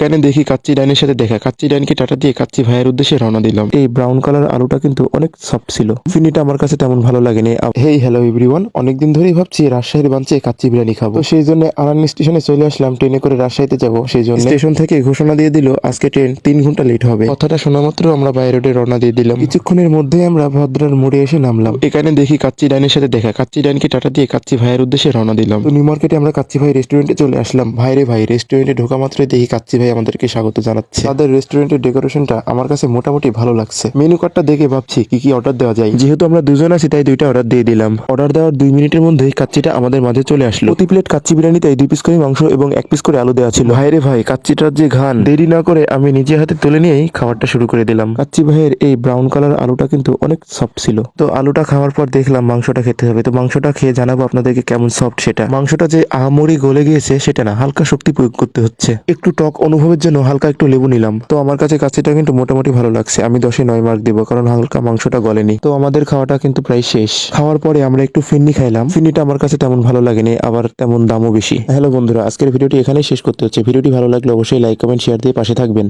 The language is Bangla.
কেন দেখি কাচ্চি ডাইনের সাথে দেখা? কাচ্চি ডাইনকে টাটা দিয়ে কাচ্চি ভাইয়ের উদ্দেশ্যে রওনা দিলাম। এই ব্রাউন কালার আলুটা কিন্তু অনেক সফট ছিল। ফিনিটা আমার কাছে তেমন ভালো লাগেনি। Hey hello everyone. অনেকদিন ধরেই ভাবছি রাজশাহীর বাঞ্চে কাচ্চি বিরিয়ানি খাব। সেই জন্য আনানি স্টেশনে চলে আসলাম। ট্রেনে করে রাজশাহীতে যাব। সেই জন্য স্টেশন থেকে ঘোষণা দিয়ে দিল আজকে ট্রেন তিন ঘণ্টা লেট হবে। কথাটা শোনা মাত্র আমরা বাইরে রোডে রওনা দিয়ে দিলাম। কিছুক্ষণের মধ্যেই আমরা ভদ্রার মোড়ে এসে নামলাম। এখানে দেখি কাচ্চি ডাইনের সাথে দেখা। কাচ্চি ডাইনকে টাটা দিয়ে কাচ্চি ভাইয়ের উদ্দেশ্যে রওনা দিলাম। নিউ মার্কেটে আমরা কাচ্চি ভাই রেস্টুরেন্টে চলে আসলাম। ভাইরে ভাই রেস্টুরেন্টে ঢোকা মাত্রই দেখি কাচ্চি ভাই আমাদেরকে স্বাগত জানাচ্ছে। তাদের রেস্টুরেন্টের ডেকোরেশনটা আমার কাছে মোটামুটি ভালো লাগছে। মেনু কার্ডটা দেখে ভাবছি কি কি অর্ডার দেওয়া যায়। যেহেতু আমরা দুজন আছি তাই দুইটা অর্ডার দিয়ে দিলাম। অর্ডার দেওয়ার দুই মিনিটের মধ্যেই কাচ্চিটা আমাদের মাঝে চলে আসলো। প্রতি প্লেট কাচ্চি বিরিয়ানিতে দুই পিস করে মাংস এবং এক পিস করে আলু দেওয়া ছিল। ভাইরে ভাই কাচ্চিটার যে ঘান দেরি না করে আমি নিজে হাতে তুলে নিয়েই খাবারটা শুরু করে দিলাম। কাচ্চি ভাইয়ের এই ব্রাউন কালার আলুটা কিন্তু অনেক সফট ছিল। তো আলুটা খাওয়ার পর দেখলাম মাংসটা খেতে হবে। তো মাংসটা খেয়ে জানাব আপনাদেরকে কেমন সফট সেটা। মাংসটা যে আহামরি গলে গিয়েছে সেটা না হালকা শক্তি প্রয়োগ করতে হচ্ছে। একটু টক অনুভবের জন্য হালকা একটু লেবু নিলাম। তো আমার কাছে কাছিটা কিন্তু মোটামুটি ভালো লাগছে। আমি দশে নয় মার্ক দেবো, কারণ হালকা মাংসটা গলেনি। তো আমাদের খাওয়াটা কিন্তু প্রায় শেষ। খাওয়ার পরে আমরা একটু ফিন্নি খাইলাম। ফিন্নিটা আমার কাছে তেমন ভালো লাগেনি, আবার তেমন দামও বেশি। হ্যালো বন্ধুরা, আজকের ভিডিওটি এখানেই শেষ করতে হচ্ছে। ভিডিওটি ভালো লাগলে অবশ্যই লাইক কমেন্ট শেয়ার দিয়ে পাশে থাকবেন।